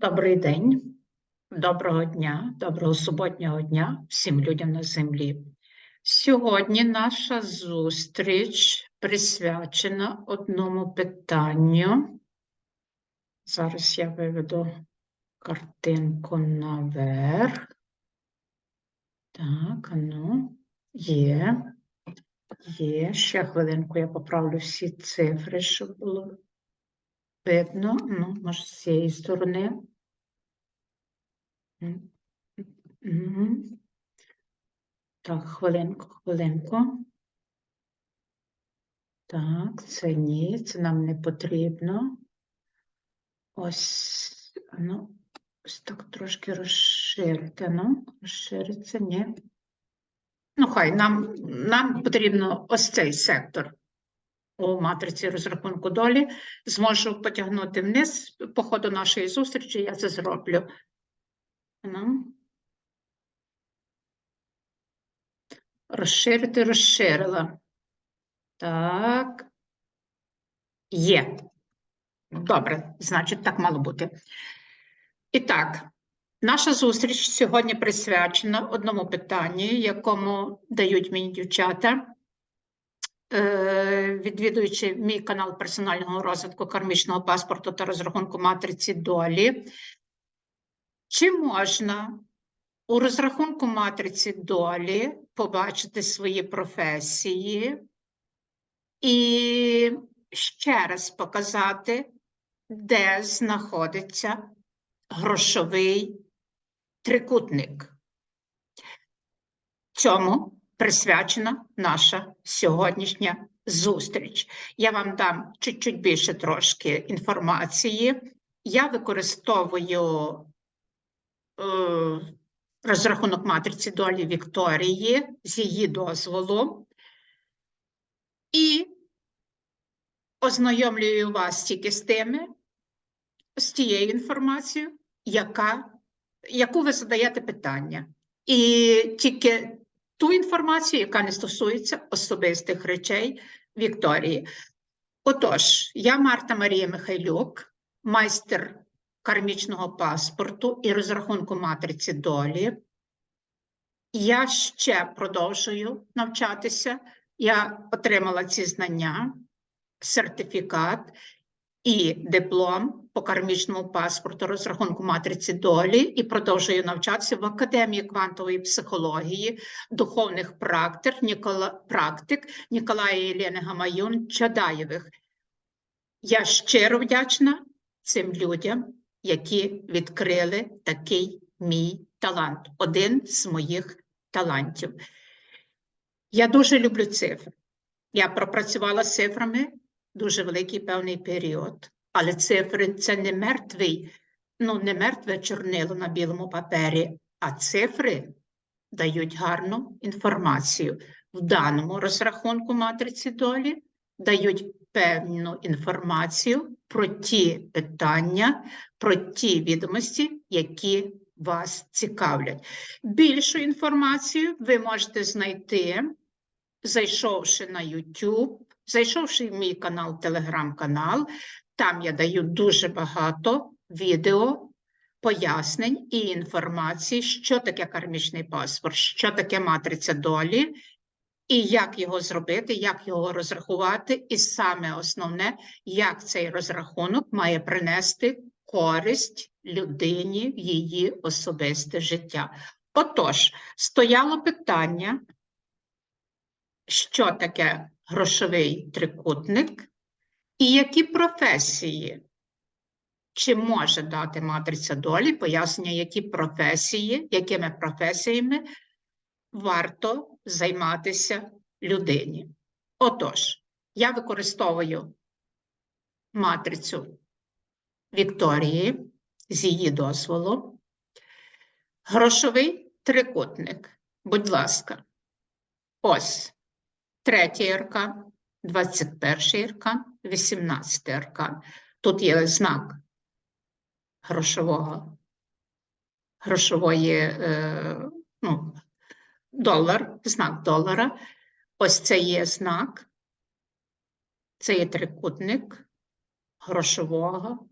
Добрий день, доброго дня, доброго суботнього дня всім людям на землі. Сьогодні наша зустріч присвячена одному питанню. Зараз я виведу картинку наверх. Так, ну, є. Є. Ще хвилинку я поправлю всі цифри, щоб було видно. Ну, може, з цієї сторони. Так, хвилинку, хвилинку. Так, це ні, це нам не потрібно. Ось, ну, ось так трошки розширити, ну, розшириться, ні. Ну, хай, нам, нам потрібно ось цей сектор у матриці розрахунку долі. Зможу потягнути вниз по ходу нашої зустрічі, я це зроблю. Ну. Розширити, розширила. Так. Є. Добре, значить, так мало бути. І так, наша зустріч сьогодні присвячена одному питанню, якому дають мені дівчата, е, відвідуючи мій канал персонального розвитку кармічного паспорту та розрахунку матриці долі. Чи можна у розрахунку матриці долі побачити свої професії і ще раз показати, де знаходиться грошовий трикутник? Цьому присвячена наша сьогоднішня зустріч. Я вам дам чуть-чуть більше трошки інформації. Я використовую розрахунок матриці долі Вікторії з її дозволу. І ознайомлюю вас тільки з тими, з тією інформацією, яка, яку ви задаєте питання. І тільки ту інформацію, яка не стосується особистих речей Вікторії. Отож, я Марта Марія Михайлюк, майстер кармічного паспорту і розрахунку матриці долі. Я ще продовжую навчатися. Я отримала ці знання, сертифікат і диплом по кармічному паспорту розрахунку матриці долі і продовжую навчатися в Академії квантової психології, духовних практик, Нікола, практик Ніколая Єлени Гамаюн Чадаєвих. Я щиро вдячна цим людям, які відкрили такий мій талант, один з моїх талантів. Я дуже люблю цифри. Я пропрацювала з цифрами дуже великий певний період, але цифри це не мертвий, ну не мертве чорнило на білому папері, а цифри дають гарну інформацію. В даному розрахунку матриці долі дають певну інформацію про ті питання, про ті відомості, які вас цікавлять. Більшу інформацію ви можете знайти, зайшовши на YouTube, зайшовши в мій канал, телеграм-канал. Там я даю дуже багато відео. Пояснень і інформації, що таке кармічний паспорт, що таке матриця долі, і як його зробити, як його розрахувати, і саме основне, як цей розрахунок має принести користь людині в її особисте життя. Отож, стояло питання, що таке грошовий трикутник, і які професії, чи може дати матриця долі, пояснення, які професії, якими професіями варто займатися людині. Отож, я використовую матрицю Вікторії з її дозволу. Грошовий трикутник. Будь ласка, ось третій аркан, 21 аркан, 18 аркан. Тут є знак грошового, грошової, е, ну, долар, знак долара. Ось це є знак, це є трикутник грошового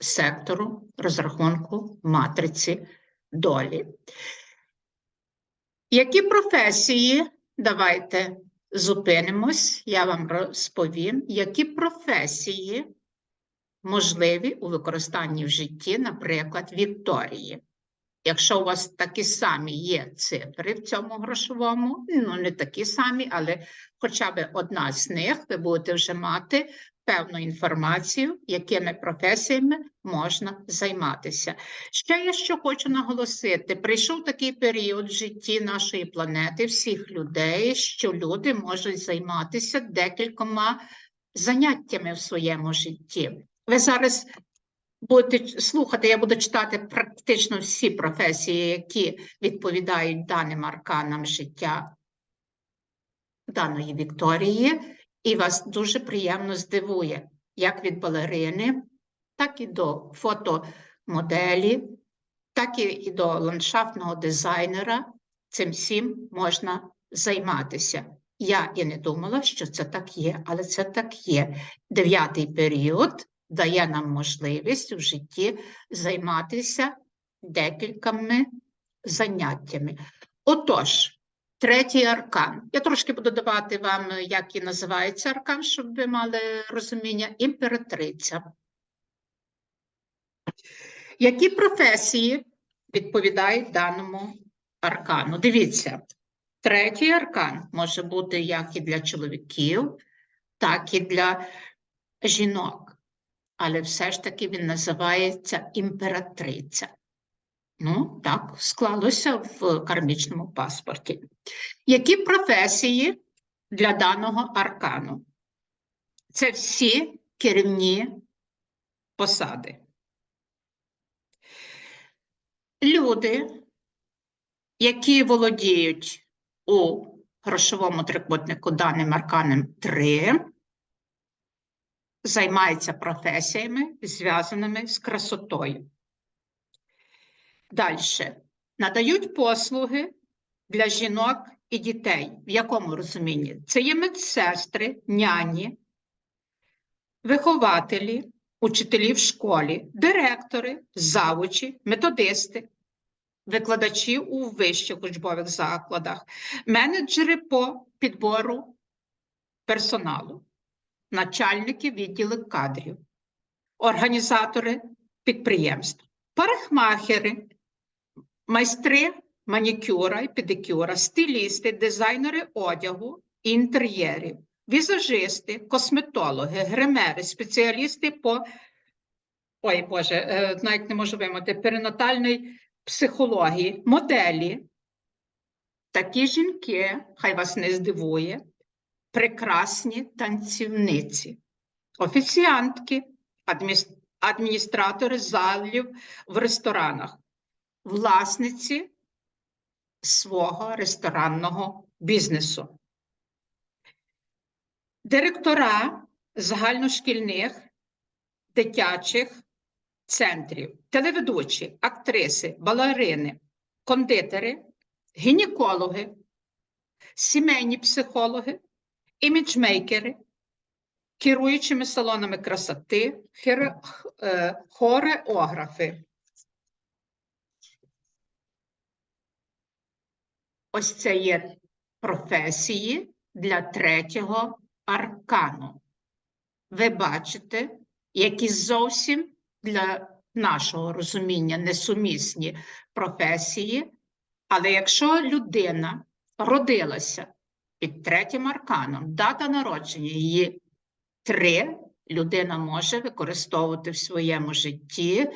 сектору розрахунку матриці долі. Які професії, давайте зупинимось, я вам розповім, які професії можливі у використанні в житті, наприклад, Вікторії. Якщо у вас такі самі є цифри в цьому грошовому, ну не такі самі, але хоча б одна з них, ви будете вже мати певну інформацію, якими професіями можна займатися. Ще я що хочу наголосити: прийшов такий період в житті нашої планети, всіх людей, що люди можуть займатися декількома заняттями в своєму житті. Ви зараз будете слухати, я буду читати практично всі професії, які відповідають даним арканам життя даної Вікторії, і вас дуже приємно здивує, як від балерини, так і до фотомоделі, так і- до ландшафтного дизайнера. Цим всім можна займатися. Я і не думала, що це так є, але це так є. Дев'ятий період дає нам можливість в житті займатися декількома заняттями. Отож, третій аркан. Я трошки буду давати вам, як і називається аркан, щоб ви мали розуміння. Імператриця. Які професії відповідають даному аркану? Дивіться, третій аркан може бути як і для чоловіків, так і для жінок. Але все ж таки він називається імператриця. Ну, так, склалося в кармічному паспорті. Які професії для даного аркану? Це всі керівні посади. Люди, які володіють у грошовому трикутнику даним арканом 3, займаються професіями, зв'язаними з красотою. Далі. Надають послуги для жінок і дітей. В якому розумінні? Це є медсестри, няні, вихователі, учителі в школі, директори, завучі, методисти, викладачі у вищих учбових закладах, менеджери по підбору персоналу, начальники відділу кадрів, організатори підприємств, парикмахери, майстри манікюра і педикюра, стилісти, дизайнери одягу інтер'єрів, візажисти, косметологи, гримери, спеціалісти по ой Боже, е, навіть не можу вимовити, перинатальної психології, моделі. Такі жінки, хай вас не здивує, прекрасні танцівниці, офіціантки, адміністратори залів в ресторанах, власниці свого ресторанного бізнесу, директора загальношкільних дитячих центрів, телеведучі, актриси, балерини, кондитери, гінекологи, сімейні психологи, іміджмейкери, керуючими салонами красоти, е, хореографи. Ось це є професії для третього аркану. Ви бачите, які зовсім для нашого розуміння несумісні професії, але якщо людина родилася під третім арканом, дата народження її три, людина може використовувати в своєму житті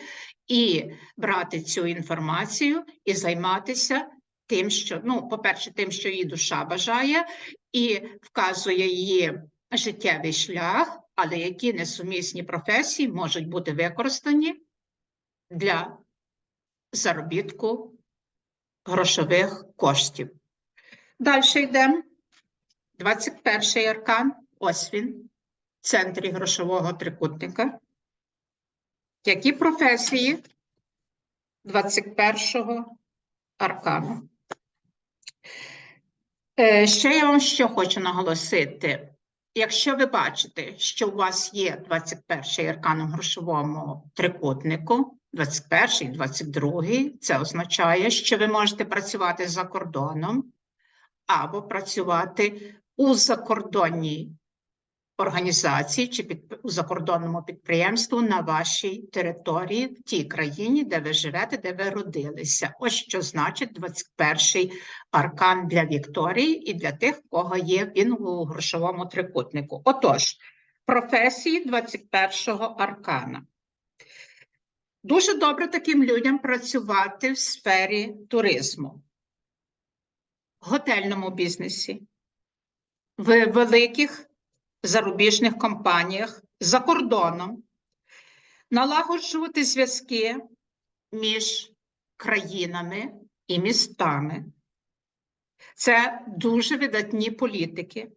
і брати цю інформацію і займатися тим, що, ну, по-перше, тим, що її душа бажає, і вказує її життєвий шлях, але які несумісні професії можуть бути використані для заробітку грошових коштів. Далі йдемо. 21 аркан, ось він, в центрі грошового трикутника. Які професії 21 аркану? Е, Ще я вам що хочу наголосити. якщо ви бачите, що у вас є 21 аркан у грошовому трикутнику, 21, 22, це означає, що ви можете працювати за кордоном або працювати у закордонній організації чи під, у закордонному підприємству на вашій території, в тій країні, де ви живете, де ви родилися. Ось що значить 21-й аркан для Вікторії і для тих, в кого є він у грошовому трикутнику. Отож, професії 21-го аркана. Дуже добре таким людям працювати в сфері туризму, готельному бізнесі, в великих зарубіжних компаніях за кордоном, налагоджувати зв'язки між країнами і містами. Це дуже видатні політики,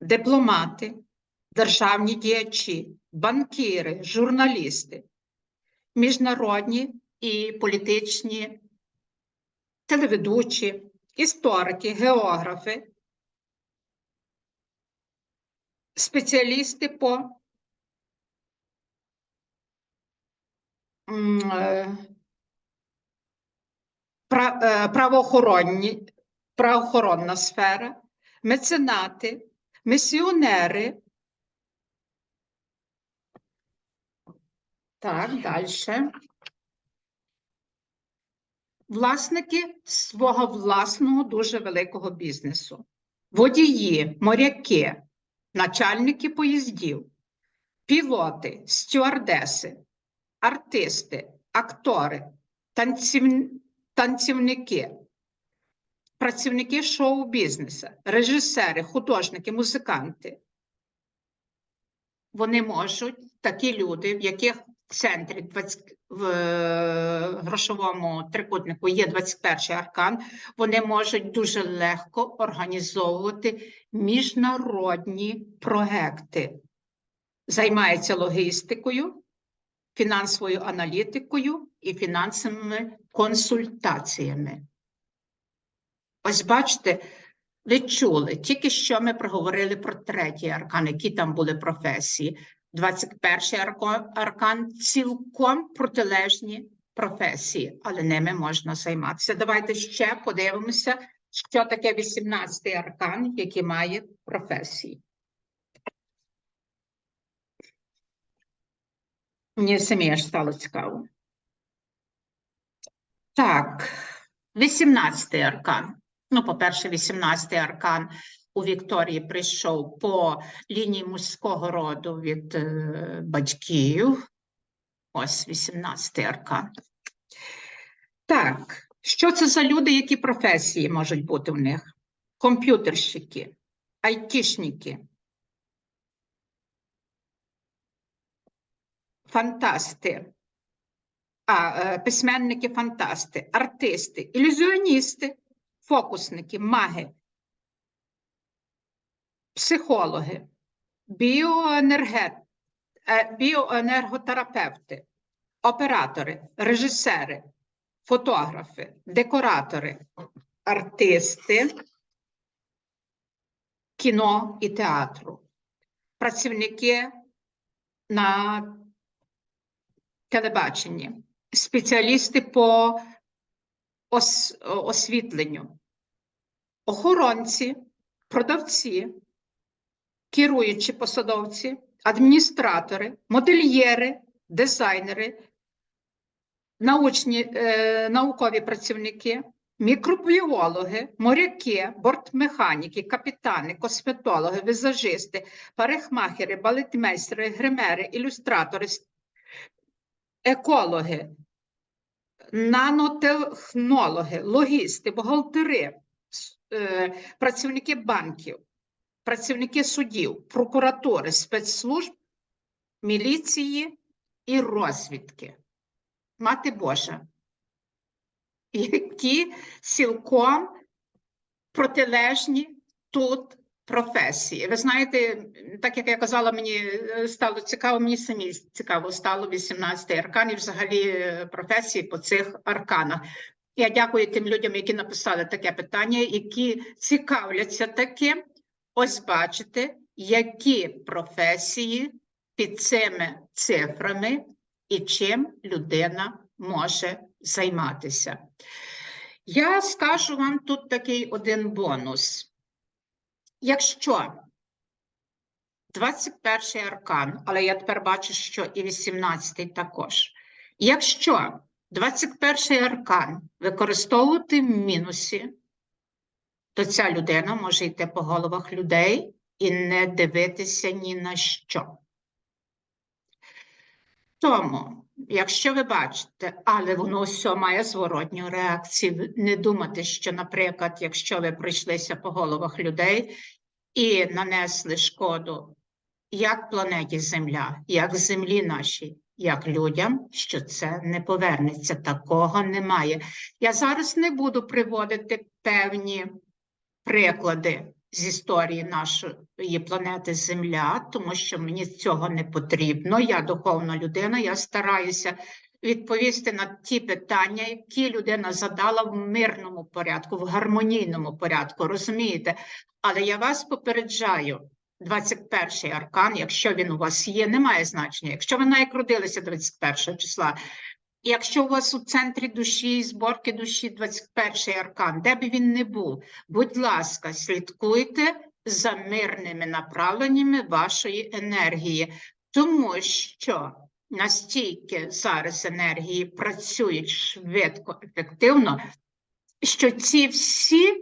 дипломати, державні діячі, банкіри, журналісти, міжнародні і політичні телеведучі, історики, географи, спеціалісти по е, е, правоохоронні, правоохоронна сфера, меценати, місіонери. Так, далі. Власники свого власного дуже великого бізнесу, водії, моряки, начальники поїздів, пілоти, стюардеси, артисти, актори, танців... танцівники, працівники шоу-бізнесу, режисери, художники, музиканти. Вони можуть, такі люди, в яких в центрі 20, в е, грошовому трикутнику є 21 аркан, вони можуть дуже легко організовувати міжнародні проекти. Займаються логістикою, фінансовою аналітикою і фінансовими консультаціями. Ось бачите, ви чули, тільки що ми проговорили про третій аркан, які там були професії. 21 арко- аркан цілком протилежні професії, але ними можна займатися. Давайте ще подивимося, що таке 18 аркан, який має професії. Мені самі аж стало цікаво. Так, 18 аркан. Ну, по-перше, 18 аркан у Вікторії прийшов по лінії мужського роду від е, батьків. Ось 18 аркан. Так, що це за люди, які професії можуть бути в них? Комп'ютерщики, айтішники, фантасти, а, е, письменники, фантасти, артисти, ілюзіоністи, фокусники, маги, психологи, е, біоенерготерапевти, оператори, режисери, фотографи, декоратори, артисти кіно і театру, працівники на телебаченні, спеціалісти по ос- освітленню, охоронці, продавці, керуючі посадовці, адміністратори, модельєри, дизайнери, научні, е, наукові працівники, мікробіологи, моряки, бортмеханіки, капітани, косметологи, візажисти, парикмахери, балетмейстери, гримери, ілюстратори, екологи, нанотехнологи, логісти, бухгалтери, е, працівники банків, працівники судів, прокуратури, спецслужб, міліції і розвідки. Мати Божа, які цілком протилежні тут професії. Ви знаєте, так як я казала, мені е, стало цікаво, мені самі цікаво стало 18 аркан і взагалі е, професії по цих арканах. Я дякую тим людям, які написали таке питання, які цікавляться таким. Ось бачите, які професії під цими цифрами і чим людина може займатися. Я скажу вам тут такий один бонус. Якщо 21 аркан, але я тепер бачу, що і 18-й також. Якщо 21-й аркан використовувати в мінусі, то ця людина може йти по головах людей і не дивитися ні на що. Тому, якщо ви бачите, але воно все має зворотню реакцію, не думати, що, наприклад, якщо ви пройшлися по головах людей і нанесли шкоду як планеті Земля, як землі нашій, як людям, що це не повернеться. Такого немає. Я зараз не буду приводити певні приклади з історії нашої планети Земля, тому що мені цього не потрібно. Я духовна людина, я стараюся відповісти на ті питання, які людина задала в мирному порядку, в гармонійному порядку, розумієте? Але я вас попереджаю. 21 аркан, якщо він у вас є, не має значення. Якщо ви навіть родилися 21 числа, якщо у вас у центрі душі, зборки душі 21 аркан, де би він не був, будь ласка, слідкуйте за мирними направленнями вашої енергії, тому що настільки зараз енергії працюють швидко, ефективно, що ці всі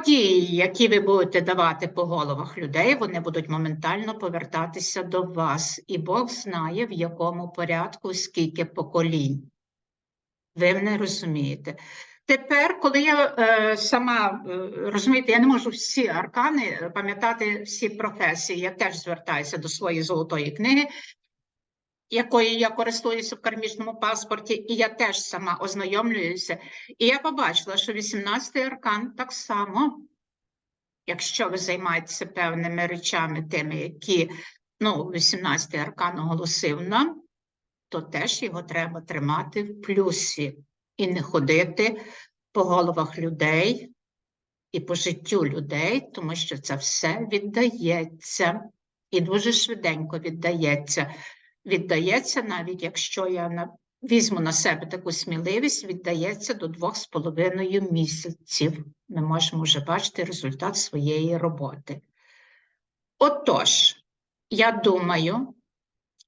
події, які ви будете давати по головах людей, вони будуть моментально повертатися до вас, і Бог знає, в якому порядку, скільки поколінь. Ви не розумієте. Тепер, коли я е, сама е, розумієте, я не можу всі аркани е, пам'ятати всі професії, я теж звертаюся до своєї золотої книги, якою я користуюся в кармічному паспорті, і я теж сама ознайомлююся. І я побачила, що 18-й аркан так само, якщо ви займаєтеся певними речами, тими, які ну, 18-й аркан оголосив нам, то теж його треба тримати в плюсі і не ходити по головах людей і по життю людей, тому що це все віддається і дуже швиденько віддається віддається, навіть якщо я на, візьму на себе таку сміливість, віддається до двох з половиною місяців. Ми можемо вже бачити результат своєї роботи. Отож, я думаю,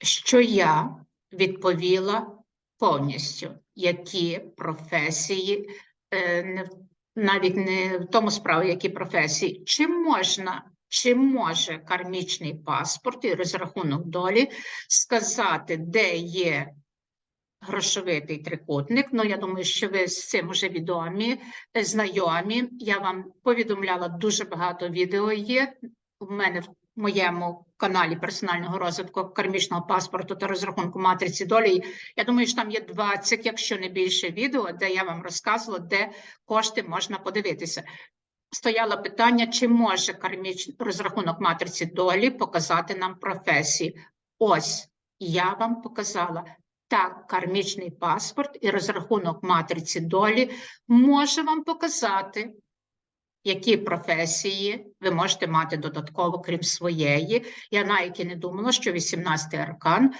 що я відповіла повністю, які професії, е, навіть не в тому справі, які професії, чи можна чи може кармічний паспорт і розрахунок долі сказати, де є грошовитий трикутник? Ну, я думаю, що ви з цим вже відомі, знайомі. Я вам повідомляла дуже багато відео є. У мене в моєму каналі персонального розвитку кармічного паспорту та розрахунку матриці долі. Я думаю, що там є 20, якщо не більше відео, де я вам розказувала, де кошти можна подивитися стояло питання, чи може кармічний розрахунок матриці долі показати нам професії. Ось я вам показала. Так, кармічний паспорт і розрахунок матриці долі може вам показати, які професії ви можете мати додатково, крім своєї. Я навіть і не думала, що 18-й аркан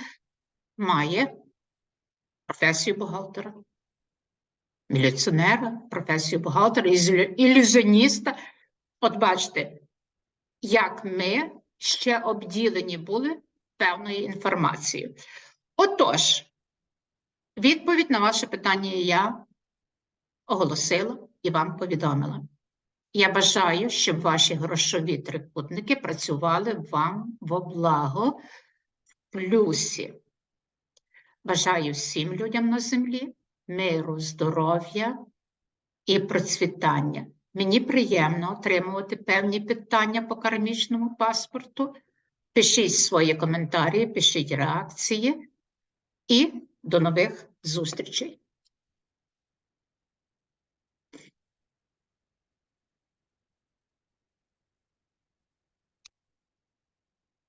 має професію бухгалтера міліціонера, професію бухгалтера, ілюзіоніста. От бачите, як ми ще обділені були певною інформацією. Отож, відповідь на ваше питання я оголосила і вам повідомила. Я бажаю, щоб ваші грошові трикутники працювали вам в облаго в плюсі. Бажаю всім людям на землі миру, здоров'я і процвітання. Мені приємно отримувати певні питання по кармічному паспорту. Пишіть свої коментарі, пишіть реакції і до нових зустрічей.